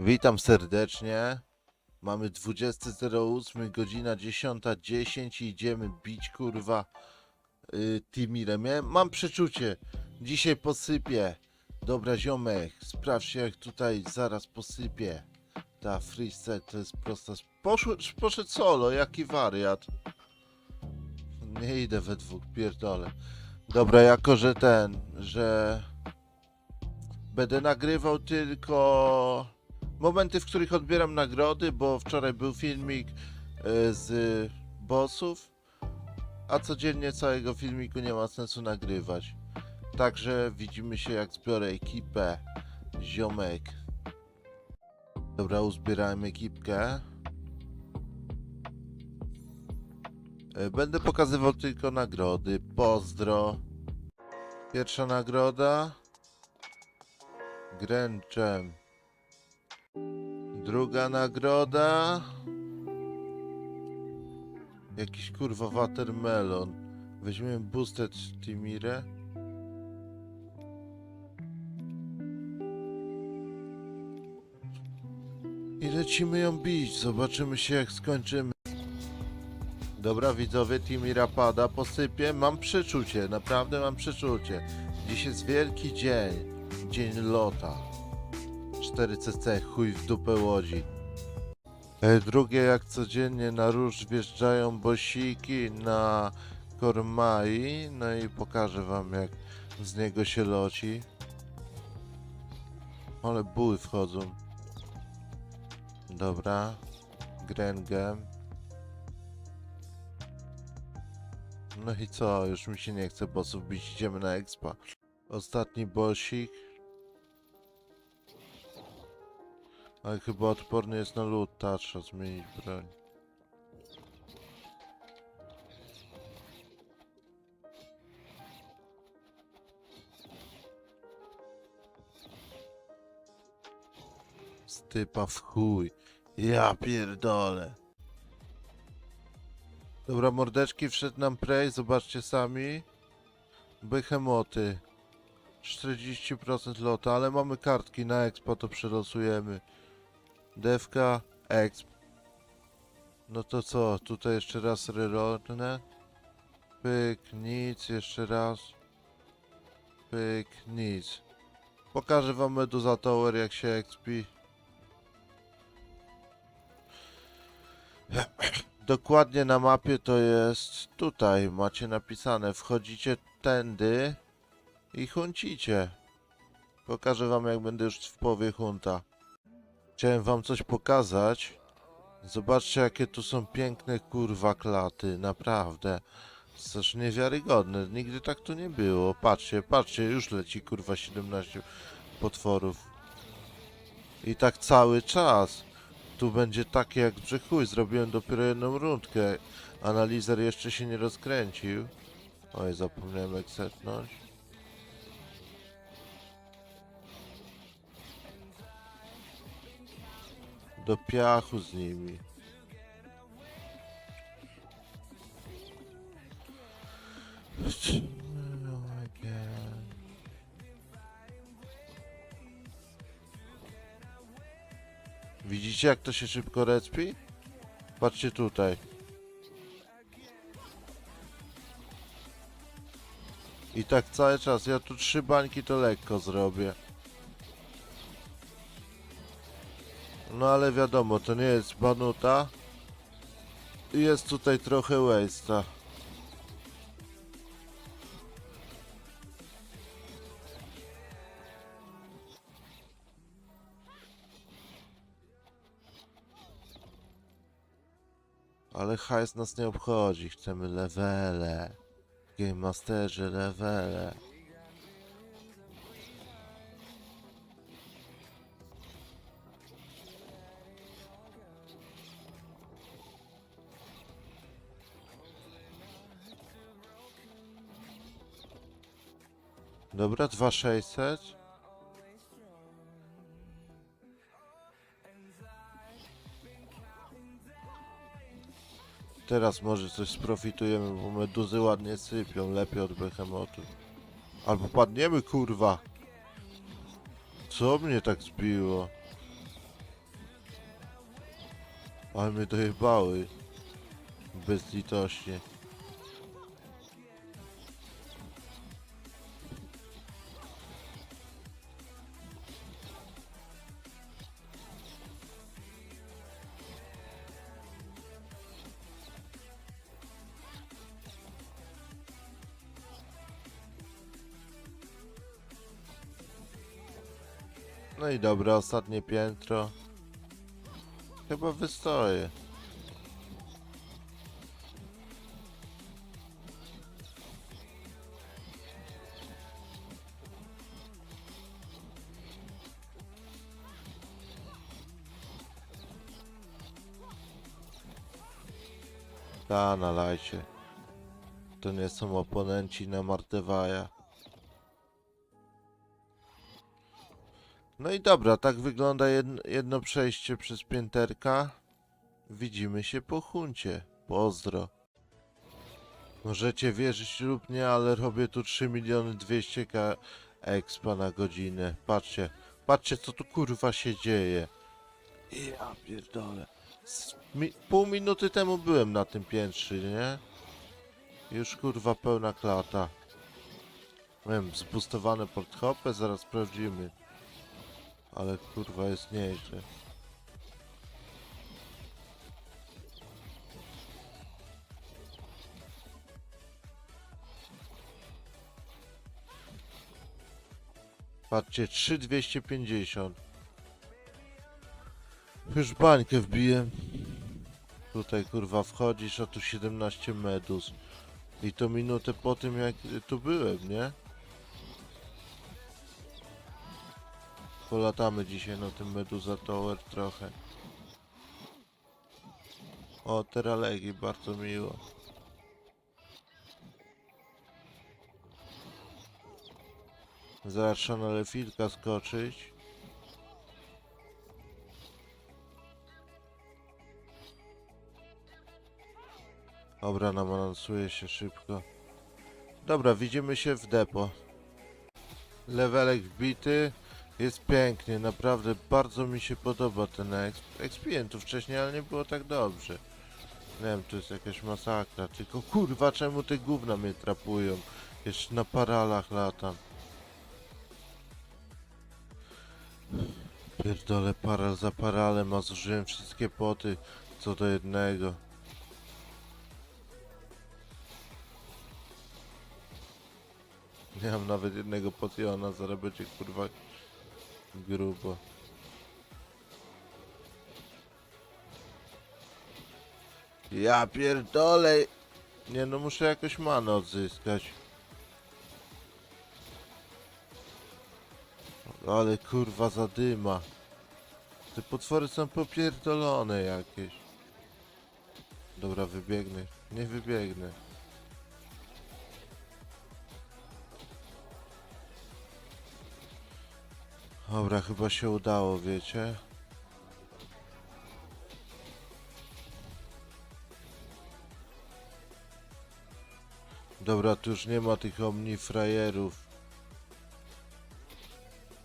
Witam serdecznie. Mamy 20.08, godzina 10.10 i idziemy bić kurwa y, Timirę. Miałem, mam przeczucie, dzisiaj posypie. Dobra ziomek, sprawdź jak tutaj zaraz posypie. Ta freestyle to jest prosta... poszedł solo, jaki wariat. Nie idę we dwóch, pierdolę. Dobra, jako że ten, że będę nagrywał tylko momenty, w których odbieram nagrody, bo wczoraj był filmik e, z bossów, a codziennie całego filmiku nie ma sensu nagrywać. Także widzimy się jak zbiorę ekipę, ziomek. Dobra, uzbierałem ekipkę. E, Będę pokazywał tylko nagrody. Pozdro. Pierwsza nagroda. Gręczem. Druga nagroda. Jakiś kurwa watermelon. Weźmiemy boosted Timirę. I lecimy ją bić. Zobaczymy się jak skończymy. Dobra widzowie, Timira pada, posypie. Mam przeczucie, naprawdę mam przeczucie. Dziś jest wielki dzień. Dzień lota. 4cc, chuj w dupę łodzi. Drugie, jak codziennie na róż wjeżdżają bosiki na Kormai. No i pokażę wam, jak z niego się loci. Ale buły wchodzą. Dobra. Grengem. No i co? Już mi się nie chce bossów bić. Idziemy na expa. Ostatni bossik. Ale chyba odporny jest na lód, ta trzeba zmienić broń. Stypa w chuj. Ja pierdolę. Dobra, mordeczki, wszedł nam Prey, zobaczcie sami. Behemoty. 40% lota, ale mamy kartki na expo, to przerosujemy. Dewka, exp. No to co, tutaj jeszcze raz rerolne. Pyk, nic, jeszcze raz. Pyk, nic. Pokażę wam Meduza Tower jak się expi. Dokładnie na mapie to jest tutaj, macie napisane, wchodzicie tędy i huncicie. Pokażę wam jak będę już w połowie hunta. Chciałem wam coś pokazać. Zobaczcie jakie tu są piękne kurwa klaty, naprawdę. Coś niewiarygodne, nigdy tak tu nie było. Patrzcie, patrzcie, już leci kurwa 17 potworów. I tak cały czas. Tu będzie takie jak brzechuj, zrobiłem dopiero jedną rundkę. Analizer jeszcze się nie rozkręcił. Oj, zapomniałem jak. Do piachu z nimi. Widzicie jak to się szybko respi? Patrzcie tutaj. I tak cały czas. Ja tu trzy bańki to lekko zrobię. No ale wiadomo, to nie jest banuta. I Jest tutaj trochę waste'a. Ale hajs nas nie obchodzi, chcemy levele. Game Masterze levele. Dobra, 2600. Teraz może coś sprofitujemy, bo meduzy ładnie sypią, lepiej od behemotu. Albo padniemy, kurwa. Co mnie tak zbiło? Ale mnie dojebały. Bezlitośnie. No i dobra, ostatnie piętro. Chyba wystoję. Ta, nalajcie. To nie są oponenci na Martewaja. No i dobra, tak wygląda jedno, przejście przez pięterka. Widzimy się po huncie. Pozdro. Możecie wierzyć lub nie, ale robię tu 3 miliony 200 k expa na godzinę. Patrzcie, patrzcie co tu kurwa się dzieje. Ja pierdolę. Mi pół minuty temu byłem na tym piętrze, nie? Już kurwa pełna klata. Wiem, zbustowane porthopy, zaraz sprawdzimy. Ale kurwa jest nieźle. Patrzcie, 3250. Już bańkę wbiję. Tutaj kurwa wchodzisz, a tu 17 medus. I to minutę po tym jak tu byłem, nie? Polatamy dzisiaj na tym Meduza Tower trochę. O, teralegi, bardzo miło. Zaraz trzeba na lefilka skoczyć. Dobra, nabalansuję się szybko. Dobra, widzimy się w depo. Levelek wbity. Jest pięknie, naprawdę bardzo mi się podoba ten exp. Expiłem tu wcześniej, ale nie było tak dobrze. Nie wiem, to jest jakaś masakra. Tylko kurwa, czemu te gówna mnie trapują? Jeszcze na paralach latam. Pierdolę paral za paralem, a zużyłem wszystkie poty co do jednego. Nie mam nawet jednego potiona, zaraz będzie kurwa grubo. Ja pierdolę! Nie no, muszę jakoś manę odzyskać. Ale kurwa zadyma. Te potwory są popierdolone jakieś. Dobra, wybiegnę. Nie wybiegnę. Dobra, chyba się udało, wiecie? Dobra, tu już nie ma tych omnifrajerów.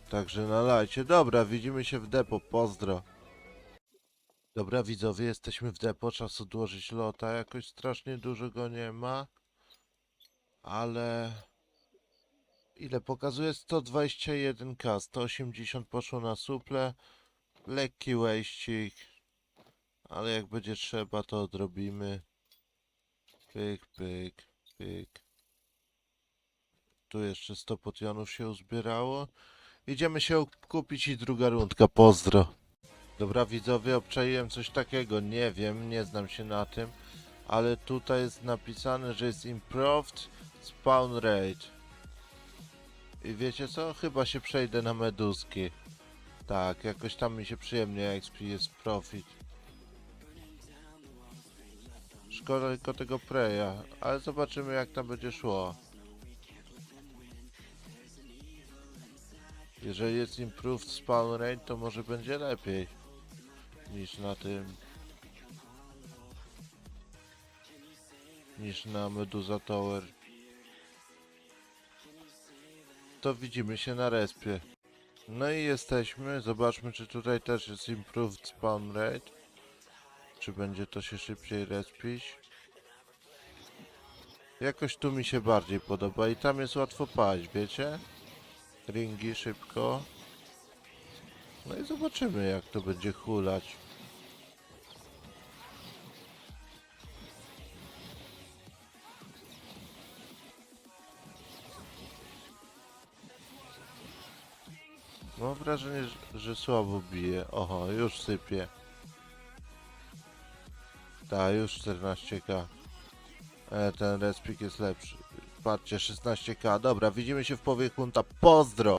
Także nalajcie. Dobra, widzimy się w depo. Pozdro. Dobra, widzowie, jesteśmy w depo. Czas odłożyć lota. Jakoś strasznie dużo go nie ma. Ale... Ile pokazuje? 121k. 180 poszło na suple. Lekki łeścik. Ale jak będzie trzeba, to odrobimy. Pyk, pyk, pyk. Tu jeszcze 100 potionów się uzbierało. Idziemy się kupić i druga rundka. Pozdro. Dobra widzowie, obczaiłem coś takiego. Nie wiem, nie znam się na tym. Ale tutaj jest napisane, że jest improved spawn rate. I wiecie co? Chyba się przejdę na meduski. Tak, jakoś tam mi się przyjemnie XP jest profit. Szkoda tylko tego preja, ale zobaczymy jak tam będzie szło. Jeżeli jest improved spawn rate, to może będzie lepiej niż na tym. Niż na Medusa Tower. To widzimy się na respie. No i jesteśmy. Zobaczmy, czy tutaj też jest improved spawn rate. Czy będzie to się szybciej respić? Jakoś tu mi się bardziej podoba i tam jest łatwo paść, wiecie? Ringi szybko. No i zobaczymy jak to będzie hulać. Mam wrażenie, że, słabo bije. Oho, już sypie. Tak, już 14k. E, ten respik jest lepszy. Patrzcie, 16k. Dobra, widzimy się w połowie hunta. Pozdro!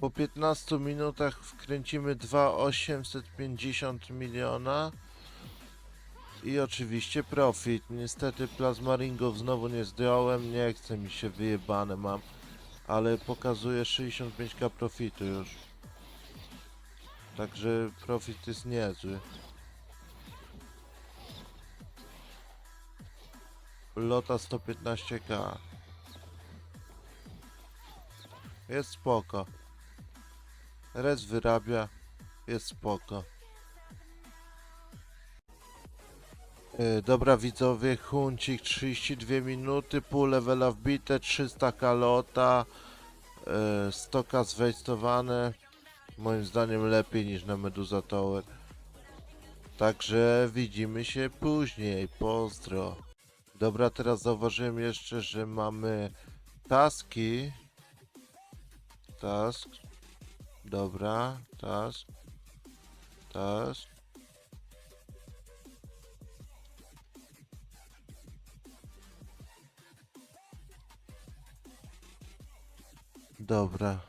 Po 15 minutach wkręcimy 2,850 miliona. I oczywiście profit. Niestety plazmaringów znowu nie zdjąłem. Nie chce mi się wyjebane mam. Ale pokazuje 65k profitu już. Także profit jest niezły. Lota 115k. Jest spoko. Res wyrabia. Jest spoko. Dobra widzowie, huncik 32 minuty, pół levela wbite, 300 kalota, yy, 100k zwejstowane. Moim zdaniem lepiej niż na Meduza Tower. Także widzimy się później, pozdro. Dobra, teraz zauważyłem jeszcze, że mamy taski. Task. Dobra, task. Task. Dobra.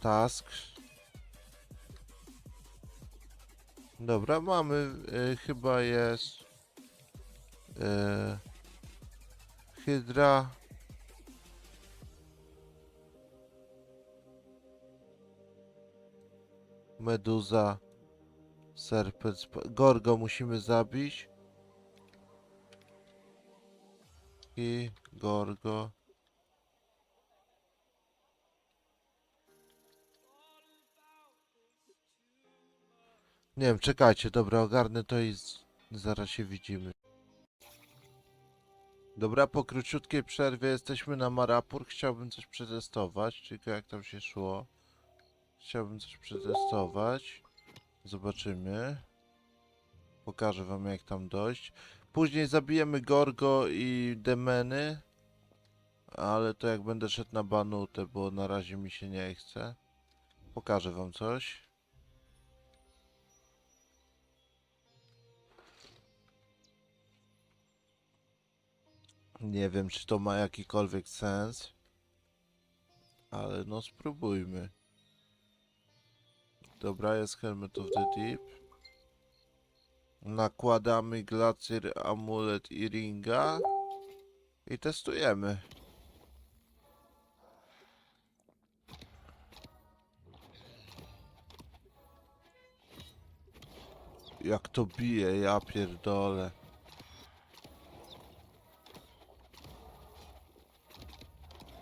Task. Dobra, mamy, y, chyba jest y, Hydra. Meduza. Serpent. Gorgo musimy zabić. I Gorgo. Nie wiem, czekajcie, dobra, ogarnę to i zaraz się widzimy. Dobra, po króciutkiej przerwie jesteśmy na Marapur. Chciałbym coś przetestować, tylko jak tam się szło. Chciałbym coś przetestować. Zobaczymy. Pokażę wam jak tam dojść. Później zabijemy Gorgo i Demeny. Ale to jak będę szedł na Banutę, bo na razie mi się nie chce. Pokażę wam coś. Nie wiem, czy to ma jakikolwiek sens. Ale no spróbujmy. Dobra, jest Helmet of the Deep. Nakładamy glacier, amulet i ringa. I testujemy. Jak to bije, ja pierdolę.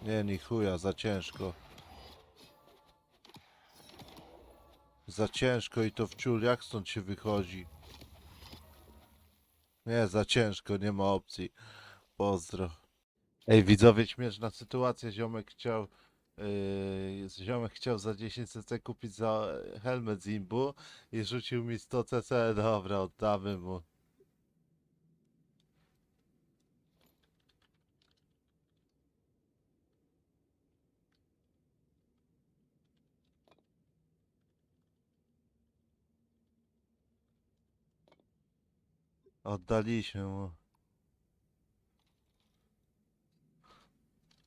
Nie, ni chuja, za ciężko. Za ciężko i to w ciul, jak stąd się wychodzi? Nie, za ciężko, nie ma opcji. Pozdro. Ej, widzowie, śmieszna sytuacja. Ziomek chciał. Yy, ziomek chciał za 10 cc kupić za helmet z imbu i rzucił mi 100 cc. Dobra, oddamy mu. Oddaliśmy mu.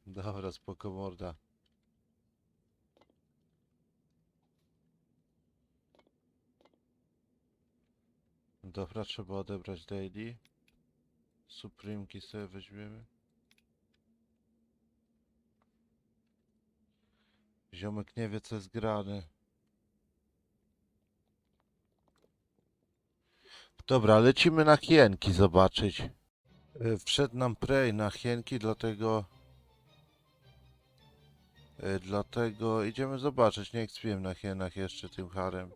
Dobra, spoko morda. Dobra, trzeba odebrać daily. Supremki sobie weźmiemy. Ziomek nie wie co jest grane. Dobra, lecimy na hienki zobaczyć. Y, Wszedł nam Prey na hienki, dlatego... y, Dlatego idziemy zobaczyć. Nie ekspiłem na hienach jeszcze tym harem.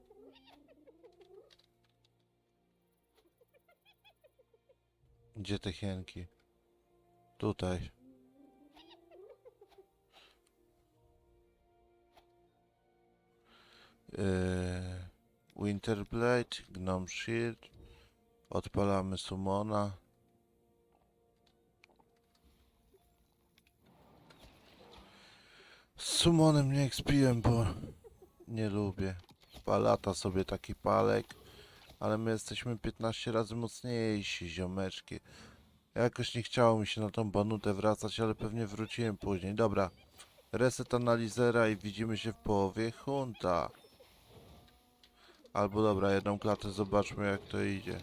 Gdzie te hienki? Tutaj. Yy, Winterblade, Gnome Shield. Odpalamy Summona. Z Summonem nie ekspiłem, bo nie lubię. Palata sobie taki palek, ale my jesteśmy 15 razy mocniejsi, ziomeczki. Jakoś nie chciało mi się na tą banutę wracać, ale pewnie wróciłem później. Dobra, reset analizera i widzimy się w połowie hunta. Albo dobra, jedną klatę zobaczmy jak to idzie.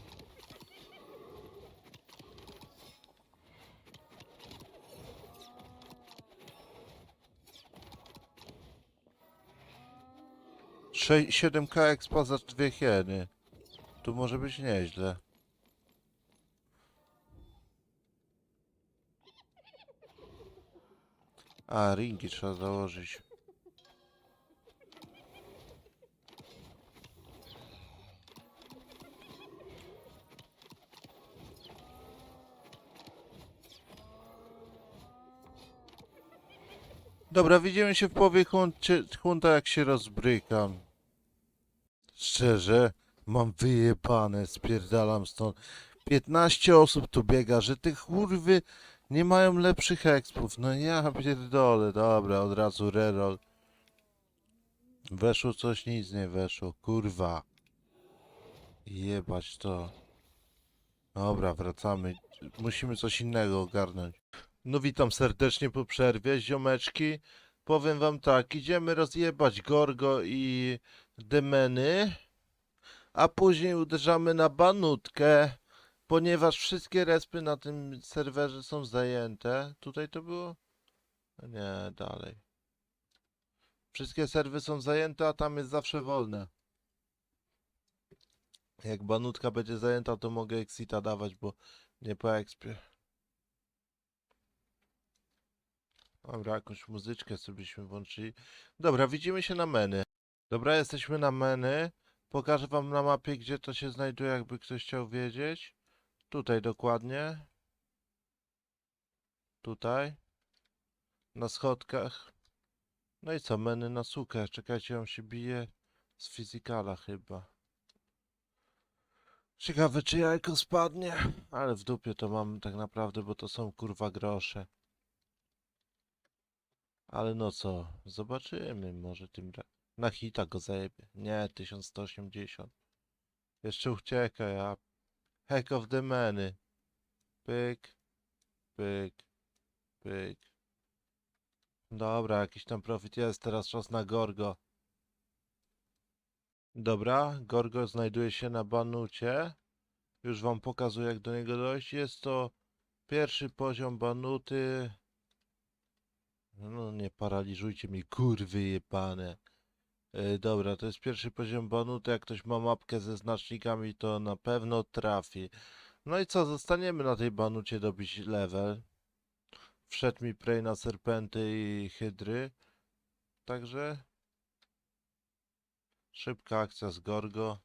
Sze- 7k expa za dwie hieny. Tu może być nieźle. A, ringi trzeba założyć. Dobra, widzimy się w połowie hunta jak się rozbrykam. Szczerze, mam wyjebane, spierdalam stąd. 15 osób tu biega, że te kurwy nie mają lepszych expów. No ja pierdolę, dobra, od razu reroll. Weszło coś, nic nie weszło, kurwa. Jebać to. Dobra, wracamy. Musimy coś innego ogarnąć. No witam serdecznie po przerwie, ziomeczki. Powiem wam tak, idziemy rozjebać Gorgo i Demeny, a później uderzamy na Banutkę, ponieważ wszystkie respy na tym serwerze są zajęte. Tutaj to było? Nie, dalej. Wszystkie serwy są zajęte, a tam jest zawsze wolne. Jak Banutka będzie zajęta, to mogę Exita dawać, bo nie po expie. Dobra, jakąś muzyczkę sobie byśmy włączyli. Dobra, widzimy się na menu. Dobra, jesteśmy na menu. Pokażę wam na mapie, gdzie to się znajduje, jakby ktoś chciał wiedzieć. Tutaj dokładnie. Tutaj. Na schodkach. No i co, menu na sukę. Czekajcie, on się bije z fizykala chyba. Ciekawe, czy jajko spadnie. Ale w dupie to mam tak naprawdę, bo to są kurwa grosze. Ale no co, zobaczymy, może tym ra- Na hita go zajebie. Nie, 1180. Jeszcze ucieka, ja. Heck of the many. Pyk, pyk, pyk. Dobra, jakiś tam profit jest, teraz czas na Gorgo. Dobra, Gorgo znajduje się na banucie. Już wam pokazuję, jak do niego dojść. Jest to pierwszy poziom banuty. No nie paraliżujcie mi, kurwy jebane. E, dobra, to jest pierwszy poziom banuty. Jak ktoś ma mapkę ze znacznikami, to na pewno trafi. No i co, zostaniemy na tej banucie dobić level. Wszedł mi prey na serpenty i hydry. Także... Szybka akcja z Gorgo.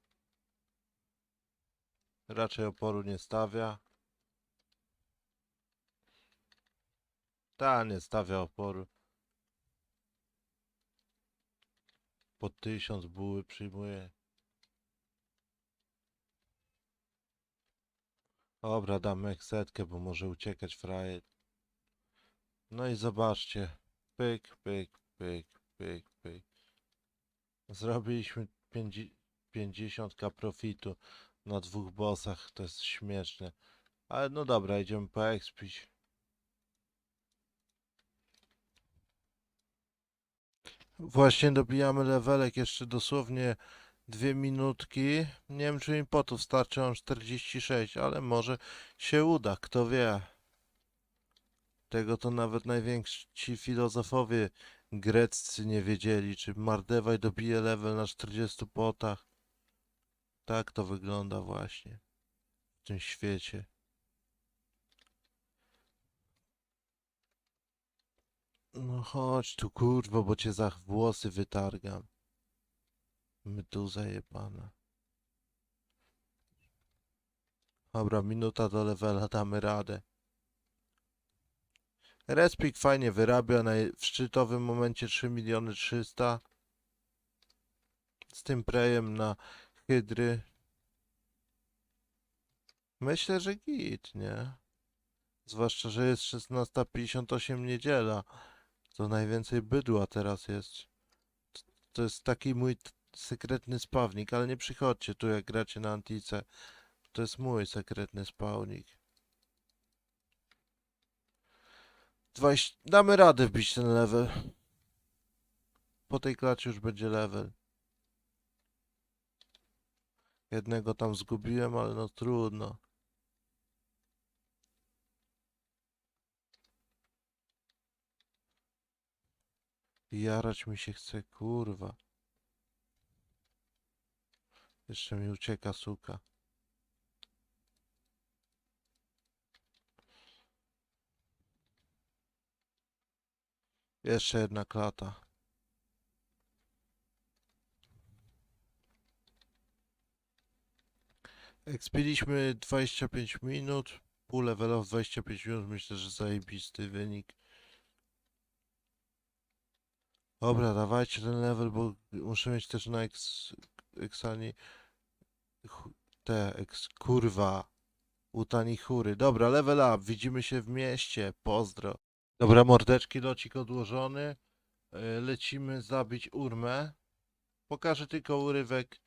Raczej oporu nie stawia. Ta nie stawia oporu. Po tysiąc buły przyjmuje. Dobra, damy setkę, bo może uciekać frajer. No i zobaczcie. Pyk, pyk, pyk, pyk, pyk. Zrobiliśmy 50k profitu na dwóch bossach. To jest śmieszne. Ale no dobra, idziemy po Właśnie dobijamy levelek, jeszcze dosłownie dwie minutki. Nie wiem, czy mi potów starczy, mam 46, ale może się uda, kto wie. Tego to nawet najwięksi filozofowie greccy nie wiedzieli, czy Mardewaj dobije level na 40 potach. Tak to wygląda właśnie. w tym świecie. No chodź tu kurwa, bo cię za włosy wytargam. Meduza jebana. Dobra, minuta do levela, damy radę. Respik fajnie wyrabia, na, w szczytowym momencie 3 miliony 300. Z tym prejem na hydry. Myślę, że git, nie? Zwłaszcza, że jest 16.58 niedziela. To najwięcej bydła teraz jest. To jest taki mój sekretny spawnik, ale nie przychodźcie tu jak gracie na Antice. To jest mój sekretny spawnik. 20... Damy radę wbić ten level. Po tej klacie już będzie level. Jednego tam zgubiłem, ale no trudno. Jarać mi się chce, kurwa. Jeszcze mi ucieka suka. Jeszcze jedna klata. Ekspiliśmy 25 minut. Pół levela w 25 minut. Myślę, że zajebisty wynik. Dobra, dawajcie ten level, bo muszę mieć też na eks, eksani te eks, kurwa utani chury. Dobra, level up, widzimy się w mieście, pozdro. Dobra, mordeczki, locik odłożony. E, Lecimy zabić urmę. Pokażę tylko urywek.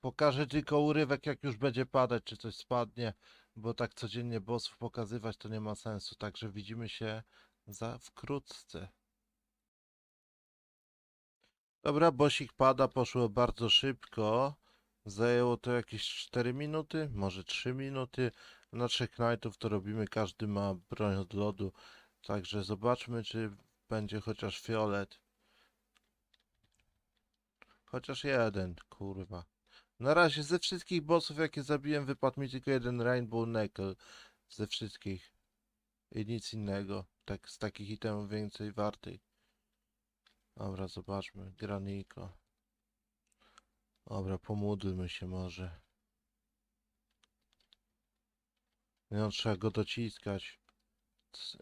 Pokażę tylko urywek, jak już będzie padać, czy coś spadnie, bo tak codziennie bossów pokazywać to nie ma sensu. Także widzimy się za wkrótce. Dobra, bosik pada, poszło bardzo szybko. Zajęło to jakieś 4 minuty, może 3 minuty. Na trzech knightów to robimy, każdy ma broń od lodu. Także zobaczmy, czy będzie chociaż fiolet. Chociaż jeden, kurwa. Na razie ze wszystkich bossów, jakie zabiłem, wypadł mi tylko jeden Rainbow Knuckle. Ze wszystkich. I nic innego. Tak, z takich itemów więcej wartych. Dobra, zobaczmy. Graniko. Dobra, pomódlmy się może. No, trzeba go dociskać.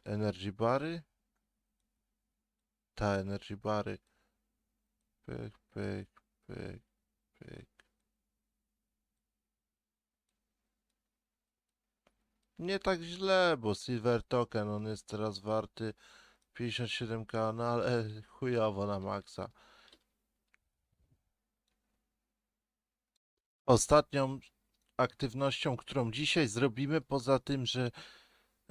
Energy bary? Ta, energy bary. Pyk, pyk, pyk, pyk. Nie tak źle, bo Silver Token, on jest teraz warty 57k, no ale chujowo na maksa. Ostatnią aktywnością, którą dzisiaj zrobimy, poza tym, że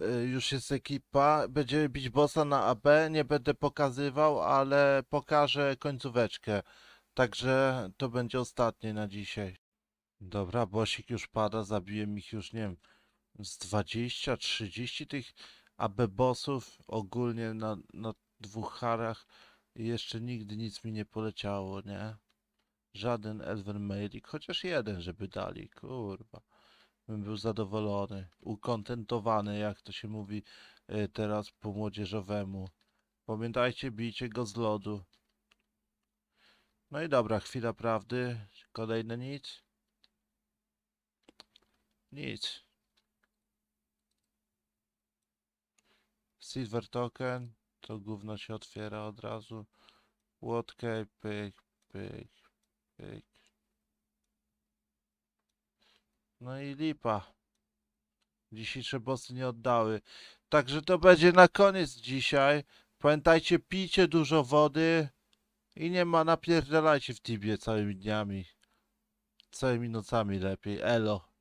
y, już jest ekipa, będziemy bić bossa na AB, nie będę pokazywał, ale pokażę końcóweczkę. Także to będzie ostatnie na dzisiaj. Dobra, bossik już pada, zabiłem ich już, nie wiem, z 20, 30 tych AB bossów ogólnie na, na dwóch harach i jeszcze nigdy nic mi nie poleciało, nie? Żaden Elven Mailik, chociaż jeden, żeby dali, kurwa. Bym był zadowolony, ukontentowany, jak to się mówi y, teraz po młodzieżowemu. Pamiętajcie, bijcie go z lodu. No i dobra, chwila prawdy. Kolejne nic? Nic. Silver token, to gówno się otwiera od razu. Łotkę, pyk, pyk, pyk. No i lipa. Dzisiejsze bossy nie oddały. Także to będzie na koniec dzisiaj. Pamiętajcie, pijcie dużo wody i nie ma napierdalajcie w Tibie całymi dniami. Całymi nocami lepiej. Elo.